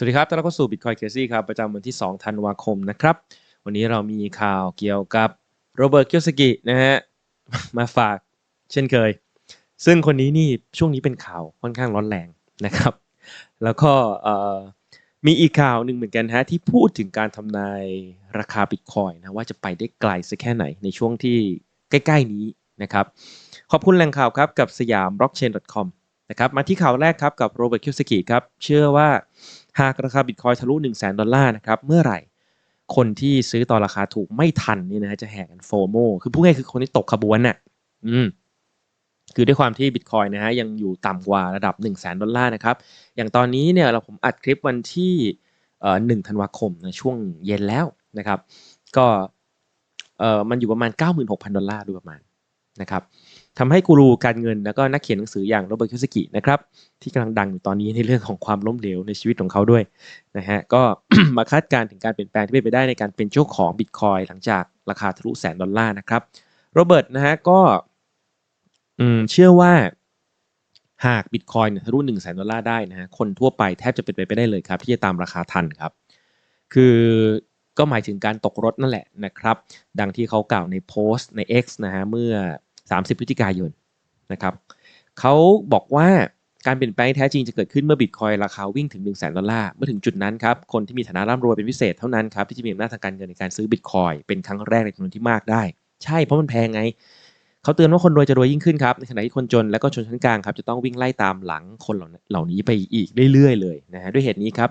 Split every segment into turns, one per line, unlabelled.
สวัสดีครับต้อนรับเข้าสู่ Bitcoin Crazy ครับ ประจำวันที่ 2 ธันวาคมนะครับ วันนี้เรามีข่าวเกี่ยวกับโรเบิร์ตเกียวสกินะฮะ มาฝากเช่นเคย ซึ่งคนนี้นี่ช่วงนี้เป็นข่าวค่อนข้างร้อนแรงนะครับ แล้วก็มีอีกข่าวหนึ่งเหมือนกันฮะ ที่พูดถึงการทำนายราคาบิตคอยนะว่าจะไปได้ไกลสักแค่ไหนในช่วงที่ใกล้ๆนี้นะครับ ขอบคุณแหล่งข่าวครับกับสยาม blockchain.com นะครับมาที่ข่าวแรกครับกับโรเบิร์ตคิวสกิครับเชื่อว่า หากราคาบิตคอยทะลุ 1 0 0 0 0แดอลลาร์นะครับเมื่อไหร่คนที่ซื้อตอนราคาถูกไม่ทันนี่นะฮะจะแห่กันโฟโมคือพูดง่ายคือคนที่ตกขบวนน่ะอืมคือด้วยความที่บิตคอยนะฮะยังอยู่ต่ำกว่าระดับ 1 0 0 0 0แดอลลาร์นะครับ อย่างตอนนี้เนี่ยเราผมอัดคลิปวันที่เอ่อหนึ่งธันวาคมนะช่วงเย็นแล้วนะครับ ก็เอ่อมันอยู่ประมาณ 96,000 ดอลลาร์โดยประมาณนะครับ ทำให้กูรูการเงินแล้วก็นักเขียนหนังสืออย่างโรเบิร์ตคิวสกินะครับที่กำลังดังอยู่ตอนนี้ในเรื่องของความล้มเหลวในชีวิตของเขาด้วยนะฮะก็มาคาดการณ์ถึงการเปลี่ยนแปลงที่เป็นไปได้ในการเป็นเจ้าของบิตคอยหลังจากราคาทะลุแสนดอลลาร์นะครับโรเบิร์ตนะฮะก็เชื่อว่าหากบิตคอยเนี่ยทะลุหนึ่งแสนดอลลาร์ได้นะฮะคนทั่วไปแทบจะเป็นไปไม่ได้เลยครับ ที่จะตามราคาทันครับ คือก็หมายถึงการตกรถนั่นแหละนะครับ ดังที่เขากล่าวในโพสต์ใน X นะฮะเมื่อ 30พฤศจิกายนนะครับเขาบอกว่าการเปลี่ยนแปลงแท้จริงจะเกิดขึ้นเมื่อบิตคอยราคาวิ่งถึง1 0 0 0 0แสนดอลลาร์ เมื่อถึงจุดนั้นครับ คนที่มีฐานะร่ำรวยเป็นพิเศษเท่านั้นครับ ที่จะมีอำนาจทางการเงินในการซื้อบิตคอยเป็นครั้งแรกในจำนวนที่มากได้ ใช่ เพราะมันแพงไง เขาเตือนว่าคนรวยจะรวยยิ่งขึ้นครับ ในขณะที่คนจนและก็ชนชั้นกลางครับ จะต้องวิ่งไล่ตามหลังคนเหล่านี้ไปอีกเรื่อยๆเลยนะฮะด้วยเหตุนี้ครับ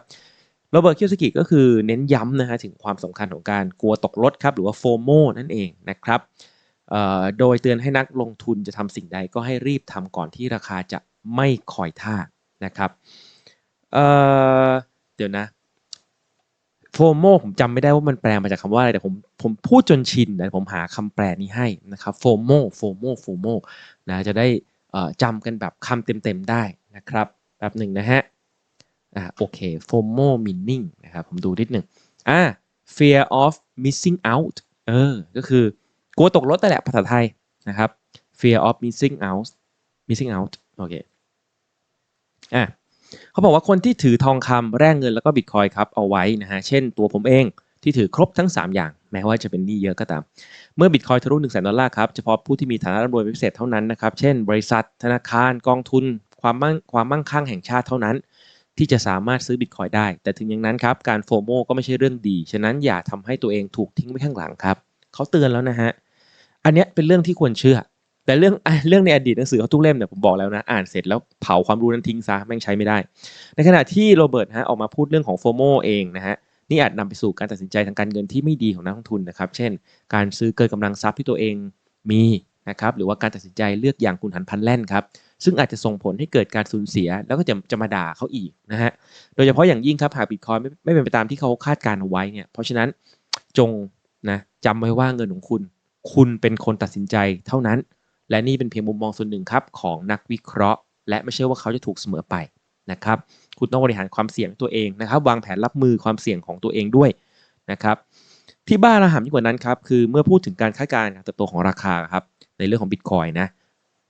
โรเบิร์ตคิวสกิก็คือเน้นย้ำนะฮะถึงความสำคัญของการกลัวตกรถครับหรือว่าโฟโมนั่นเองนะครับเโดยเตือนให้นักลงทุนจะทำสิ่งใดก็ให้รีบทำก่อนที่ราคาจะไม่คอยท่านะครับเเดี๋ยวนะโฟโมผมจำไม่ได้ว่ามันแปลมาจากคำว่าอะไรแต่ผมผมพูดจนชินนะผมหาคำแปลนี้ให้นะครับโฟโมโฟโมโฟโมนะจะได้จำกันแบบคำเต็มๆได้นะครับแบบหนึ่งนะฮะอ่าโอเค FOMO meaning นะครับผมดูนิดหนึ่งอ่า fear of missing out เออก็คือ กลัวตกรถแต่แหละภาษาไทยนะครับ fear of missing out missing out โอเคอะเขาบอกว่าคนที่ถือทองคำแร่เงินแล้วก็บิตคอยครับเอาไว้นะฮะเช่นตัวผมเองที่ถือครบทั้ง 3 อย่าง แม้ว่าจะเป็นหนี้เยอะก็ตาม เมื่อบิตคอยทะลุ1 0 0 0 0ดอลลาร์ครับเฉพาะผู้ที่มีฐานะร่ำรวยพิเศษเท่านั้นนะครับ เช่น บริษัท ธนาคาร กองทุน ความมั่งความมั่งคั่งแห่งชาติเท่านั้น ที่จะสามารถซื้อบิตคอยได้ แต่ถึงอย่างนั้นครับ การโฟโมก็ไม่ใช่เรื่องดี ฉะนั้นอย่าทำให้ตัวเองถูกทิ้งไว้ข้างหลังครับเขาเตือนแล้วนะฮะ อันเนี้ยเป็นเรื่องที่ควรเชื่อ แต่เรื่องเรื่องในอดีตหนังสือเขาทุกเล่มเนี่ยผมบอกแล้วนะอ่านเสร็จแล้วเผาความรู้นั้นทิ้งซะแม่งใช้ไม่ได้ ในขณะที่โรเบิร์ตฮะออกมาพูดเรื่องของโฟโมเองนะฮะนี่อาจนำไปสู่การตัดสินใจทางการเงินที่ไม่ดีของนักลงทุนนะครับ เช่น การซื้อเกินกำลังทรัพย์ที่ตัวเองมีนะครับ หรือว่าการตัดสินใจเลือกอย่างคุณหันพันแล่นครับ ซึ่งอาจจะส่งผลให้เกิดการสูญเสีย แล้วก็จะจะมาด่าเขาอีกนะฮะ โดยเฉพาะอย่างยิ่งครับหากบิตคอยไม่ไม่เป็นไปตามที่เขาคาดการเอาไว้เนี่ย เพราะฉะนั้นจงนะจำไว้ว่าเงินของคุณ คุณเป็นคนตัดสินใจเท่านั้น และนี่เป็นเพียงมุมมองส่วนหนึ่งครับของนักวิเคราะห์ และไม่ใช่ว่าเขาจะถูกเสมอไปนะครับคุณต้องบริหารความเสี่ยงตัวเองนะครับ วางแผนรับมือความเสี่ยงของตัวเองด้วยนะครับที่บ้าระหำยิ่งกว่านั้นครับคือเมื่อพูดถึงการคาดการณ์การเติบโตของราคาครับในเรื่องของบิตคอยนะ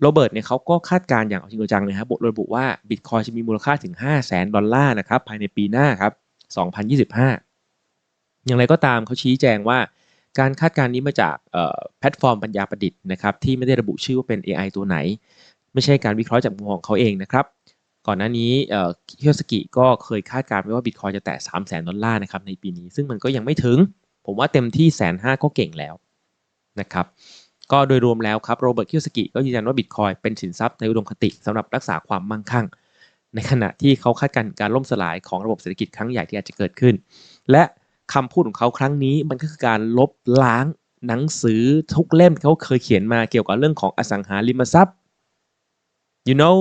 โรเบิร์ตเนี่ยเขาก็คาดการณ์อย่างเอาจริงเอาจังเลยครับบทระบุว่าบิตคอยจะมีมูลค่าถึง 5 0 0แสนดอลลาร์นะครับภายในปีหน้าครับ 2025 อย่างไรก็ตามเขาชี้แจงว่า การคาดการณ์นี้มาจากแพลตฟอร์มปัญญาประดิษฐ์นะครับที่ไม่ได้ระบุชื่อว่าเป็น AI ตัวไหน ไม่ใช่การวิเคราะห์จากมุมของเขาเองนะครับ ก่อนหน้านี้เคียวสกิก็เคยคาดการณ์ไว้ว่าบิตคอยจะแตะ 3 0 0แสนดอลลาร์นะครับในปีนี้ ซึ่งมันก็ยังไม่ถึง ผมว่าเต็มที่แสนห้าก็เก่งแล้วนะครับ ก็โดยรวมแล้วครับโรเบิร์ตคิวสกิก็ยืนยันว่าบิตคอยเป็นสินทรัพย์ในอุดมคติสำหรับรักษาความมั่งคั่ง ในขณะที่เขาคาดการณ์การล่มสลายของระบบเศรษฐกิจครั้งใหญ่ที่อาจจะเกิดขึ้น และ คำพูดของเขาครั้งนี้มันก็คือการลบล้างหนังสือทุกเล่มเขาเคยเขียนมาเกี่ยวกับเรื่องของอสังหาริมทรัพย์ you know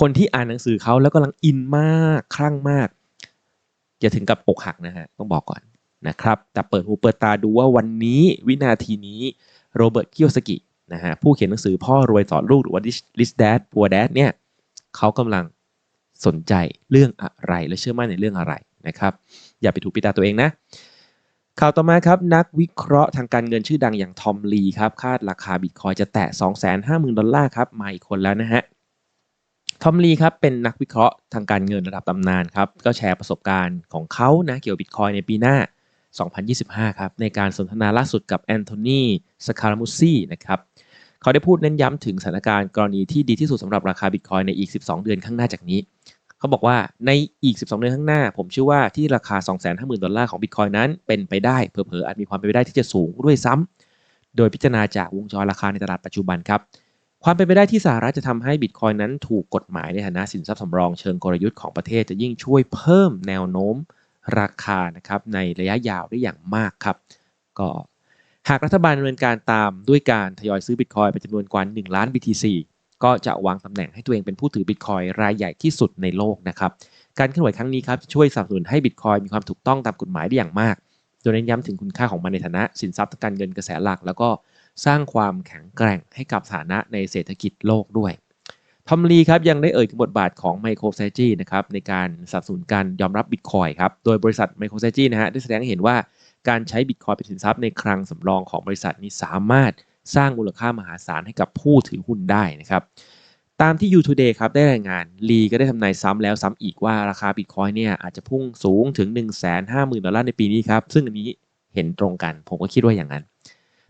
คนที่อ่านหนังสือเขาแล้วกำลังอินมากคลั่งมาก อย่าถึงกับอกหักนะฮะ ต้องบอกก่อนนะครับ แต่เปิดหูเปิดตาดูว่าวันนี้วินาทีนี้โรเบิร์ตคิโยสกินะฮะผู้เขียนหนังสือพ่อรวยสอนลูกหรือว่า Rich Dad Poor Dad เนี่ยเขากำลังสนใจเรื่องอะไรและเชื่อมั่นในเรื่องอะไรนะครับ อย่าไปถูกปิดตาตัวเองนะข่าวต่อมาครับนักวิเคราะห์ทางการเงินชื่อดังอย่างทอมลีครับคาดราคาบิตคอยจะแตะ 250,000 ดอลลาร์ครับมาอีกคนแล้วนะฮะทอมลีครับเป็นนักวิเคราะห์ทางการเงินระดับตำนานครับก็แชร์ประสบการณ์ของเขานะเกี่ยวกับบิตคอยในปีหน้า 2025 ครับในการสนทนาล่าสุดกับแอนโทนีสคารามุซีนะครับเขาได้พูดเน้นย้ำถึงสถานการณ์กรณีที่ดีที่สุดสำหรับราคาบิตคอยในอีก 12 เดือนข้างหน้าจากนี้ เขาบอกว่าในอีก 12 เดือนข้างหน้า ผมเชื่อว่าที่ราคา 250,000 ดอลลาร์ของบิตคอยนั้นเป็นไปได้เผลอๆอาจมีความเป็นไปได้ที่จะสูงด้วยซ้ำโดยพิจารณาจากวงจรราคาในตลาดปัจจุบันครับความเป็นไปได้ที่สหรัฐจะทำให้บิตคอยนั้นถูกกฎหมายในฐานะสินทรัพย์สำรองเชิงกลยุทธ์ของประเทศจะยิ่งช่วยเพิ่มแนวโน้มราคานะครับในระยะยาวได้อย่างมากครับ ก็หากรัฐบาลดำเนินการตามด้วยการทยอยซื้อบิตคอยเป็นจำนวนกว่า 1 ล้าน BTC ก็จะวางตำแหน่งให้ตัวเองเป็นผู้ถือบิตคอยรายใหญ่ที่สุดในโลกนะครับ การเคลื่อนไหวครั้งนี้ครับช่วยสนับสนุนให้บิตคอยมีความถูกต้องตามกฎหมายได้อย่างมากโดยเน้นย้ำถึงคุณค่าของมันในฐานะสินทรัพย์การเงินกระแสหลัก แล้วก็สร้างความแข็งแกร่งให้กับฐานะในเศรษฐกิจโลกด้วยทอมลีครับยังได้เอ่ยถึงบทบาทของ MicroStrategy นะครับในการสนับสนุนการยอมรับบิตคอยครับโดยบริษัท MicroStrategy นะฮะได้แสดงให้เห็นว่าการใช้บิตคอยเป็นสินทรัพย์ในคลังสำรองของบริษัทนี้สามารถ สร้างมูลค่ามหาศาลให้กับผู้ถือหุ้นได้นะครับตามที่ You Today ครับได้รายงานลีก็ได้ทำนายซ้ำแล้วซ้ำอีกว่าราคาบิตคอยเนี่ยอาจจะพุ่งสูงถึง 150,000 ดอลลาร์ในปีนี้ครับ ซึ่งอันนี้เห็นตรงกัน ผมก็คิดว่าอย่างนั้น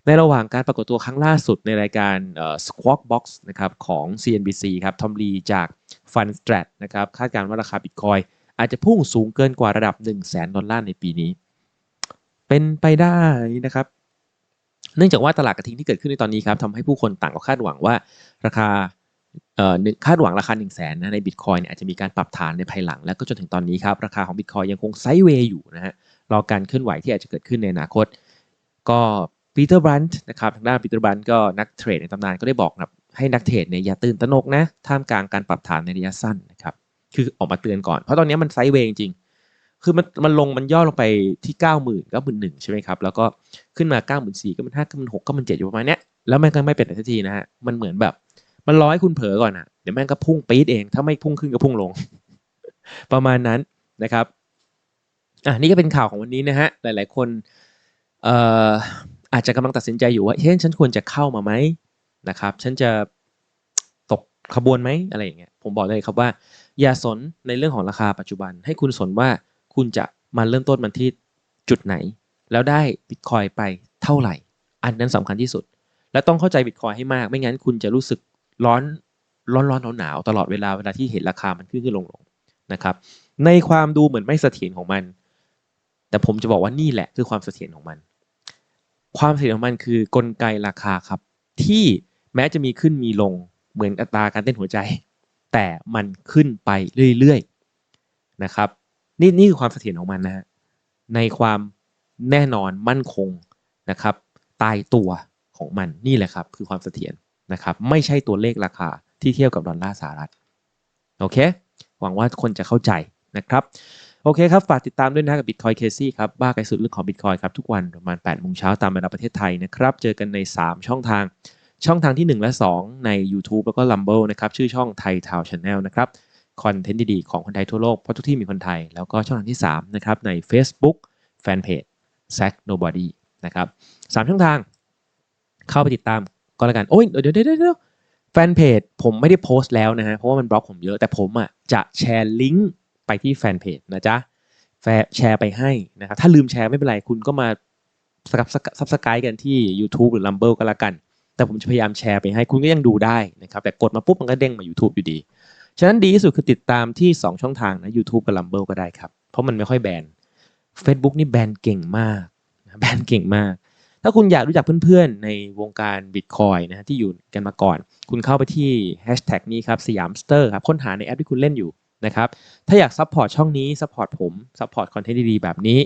ในระหว่างการปรากฏตัวครั้งล่าสุดในรายการเอ่อ Squawk Box นะครับของ CNBC ครับทอมลีจาก Fundstrat นะครับคาดการณ์ว่าราคาบิตคอยอาจจะพุ่งสูงเกินกว่าระดับ 1 0 0 0 0แดอลลาร์ในปีนี้ เป็นไปได้นะครับ เนื่องจากว่าตลาดกระทิงที่เกิดขึ้นในตอนนี้ครับทำให้ผู้คนต่างก็คาดหวังว่า ราคาคาดหวังราคา1 0 0 0 0แสนนะในบิตคอยเนี่ยอาจจะมีการปรับฐานในภายหลัง แล้วก็จนถึงตอนนี้ครับราคาของบิตคอยยังคงไซด์เวย์อยู่นะฮะรอการเคลื่อนไหวที่อาจจะเกิดขึ้นในอนาคต ก็ปีเตอร์บรันท์นะครับทางด้านปีเตอร์บรันท์ก็นักเทรดในตำนานก็ได้บอกนะครับให้นักเทรดเนี่ยอย่าตื่นตระหนกนะท่ามกลางการปรับฐานในระยะสั้นนะครับคือออกมาเตือนก่อนเพราะตอนนี้มันไซด์เวย์จริง คือมันมันลงมันย่อลงไปที่9 0 0 0 0 9 1 0 0 0ใช่ไหมครับ แล้วก็ขึ้นมา 9 4 0 0 0ก็มัน5ก็มัน6ก็มัน7อยู่ประมาณเนี้ยแล้วมันก็ไม่เป็นทันทีนะฮะมันเหมือนแบบ มันรอให้คุณเผลอก่อนอะเดี๋ยวแม่งก็พุ่งปี๊ดเองถ้าไม่พุ่งขึ้นก็พุ่งลง ประมาณนั้นนะครับอะนี่ก็เป็นข่าวของวันนี้นะฮะหลาย ๆ คนเอ่ออาจจะกำลังตัดสินใจอยู่ว่าเฮ้ยฉันควรจะเข้ามาไหมนะครับฉันจะตกขบวนไหมอะไรอย่างเงี้ยผมบอกเลยครับว่า อย่าสนในเรื่องของราคาปัจจุบัน ให้คุณสนว่า คุณจะมาเริ่มต้นมันที่จุดไหน แล้วได้บิตคอยไปเท่าไหร่ อันนั้นสำคัญที่สุด และต้องเข้าใจบิตคอยให้มาก ไม่งั้นคุณจะรู้สึกร้อนร้อนร้อนหนาวหนาวตลอดเวลาเวลาที่เห็นราคามันขึ้นขึ้นลงลงนะครับ ในความดูเหมือนไม่เสถียรของมัน แต่ผมจะบอกว่านี่แหละคือความเสถียรของมัน ความเสถียรของมันคือกลไกราคาครับ ที่แม้จะมีขึ้นมีลงเหมือนอัตราการเต้นหัวใจ แต่มันขึ้นไปเรื่อยๆนะครับ นี่นี่คือความเสถียรของมันนะฮะในความแน่นอนมั่นคงนะครับตายตัวของมันนี่แหละครับ คือความเสถียรนะครับ ไม่ใช่ตัวเลขราคาที่เทียบกับดอลลาร์สหรัฐโอเค หวังว่าคนจะเข้าใจนะครับ โอเคครับ ฝากติดตามด้วยนะกับ Bitcoin Casey ครับ บ้าไกลสุดเรื่องของ Bitcoin ครับ ทุกวันประมาณ8โมงเช้าตามเวลาประเทศไทยนะครับ เจอกันใน 3 ช่องทาง ช่องทางที่ 1 และ 2 ใน YouTube แล้วก็ Rumble นะครับ ชื่อช่องไทยทาวชาแนลนะครับ คอนเทนต์ดีๆ ของคนไทยทั่วโลก เพราะทุกที่มีคนไทย แล้วก็ช่องทางที่3นะครับใน Facebook Fanpage s a c Nobody นะครับสามช่องทางเข้าไปติดตามก็แล้วกัน โอ้ยเดี๋ยวเดี๋ยวเดี๋ยวแฟนเพจผมไม่ได้โพสต์แล้วนะฮะ เพราะว่ามันบล็อกผมเยอะ แต่ผมอะจะแชร์ลิงก์ไปที่แฟนเพจนะจ๊ะแชร์ไปให้นะครับ ถ้าลืมแชร์ไม่เป็นไร คุณก็มาสับซับสกายกันที่ YouTube หรือ Rumble ก็แล้วกัน แต่ผมจะพยายามแชร์ไปให้คุณก็ยังดูได้นะครับ แต่กดมาปุ๊บมันก็เด้งมา YouTube อยู่ดี ฉะนั้นดีที่สุดคือติดตามที่ 2 ช่องทางนะ YouTube กับ Rumble ก็ได้ครับ เพราะมันไม่ค่อยแบน Facebook นี่แบนเก่งมากแบนเก่งมาก ถ้าคุณอยากรู้จักเพื่อนๆ ในวงการ Bitcoin นะ ที่อยู่กันมาก่อน คุณเข้าไปที่ Hashtag นี้ครับสยามสเตอร์ครับค้นหาในแอปที่คุณเล่นอยู่นะครับถ้าอยากซัพพอร์ตช่องนี้ซัพพอร์ตผมซัพพอร์ตคอนเทนต์ดีๆ แบบนี้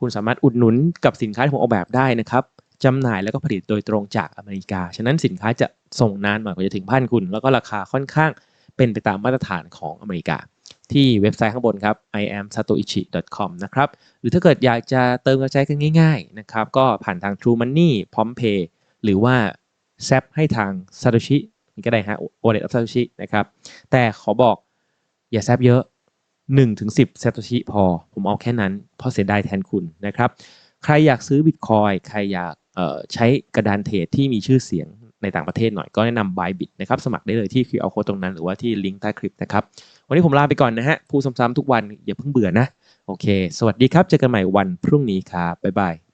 คุณสามารถอุดหนุนกับสินค้าที่ผมออกแบบได้นะครับจำหน่ายแล้วก็ผลิตโดยตรงจากอเมริกา ฉะนั้นสินค้าจะส่งนานหน่อยกว่าจะถึงบ้านคุณ แล้วก็ราคาค่อนข้าง เป็นไปตามมาตรฐานของอเมริกา ที่เว็บไซต์ข้างบนครับ i am satoichi com นะครับ หรือถ้าเกิดอยากจะเติมกระจายกันง่ายๆนะครับก็ผ่านทาง True Money พร้อม Pay หรือว่าแซปให้ทาง Satoshi ก็ได้ฮะ Wallet of Satoshi นะครับ แต่ขอบอกอย่าแซปเยอะ1ถึง10 Satoshi พอ ผมเอาแค่นั้น เพราะเสียดายแทนคุณนะครับ ใครอยากซื้อ Bitcoin ใครอยากใช้กระดานเทรดที่มีชื่อเสียง ในต่างประเทศหน่อยก็แนะนำ Bybit นะครับสมัครได้เลยที่ QR code ตรงนั้นหรือว่าที่ลิงก์ใต้คลิปนะครับวันนี้ผมลาไปก่อนนะฮะพูดซ้ำๆทุกวันอย่าเพิ่งเบื่อนะโอเค สวัสดีครับเจอกันใหม่วันพรุ่งนี้ครับบ๊ายบาย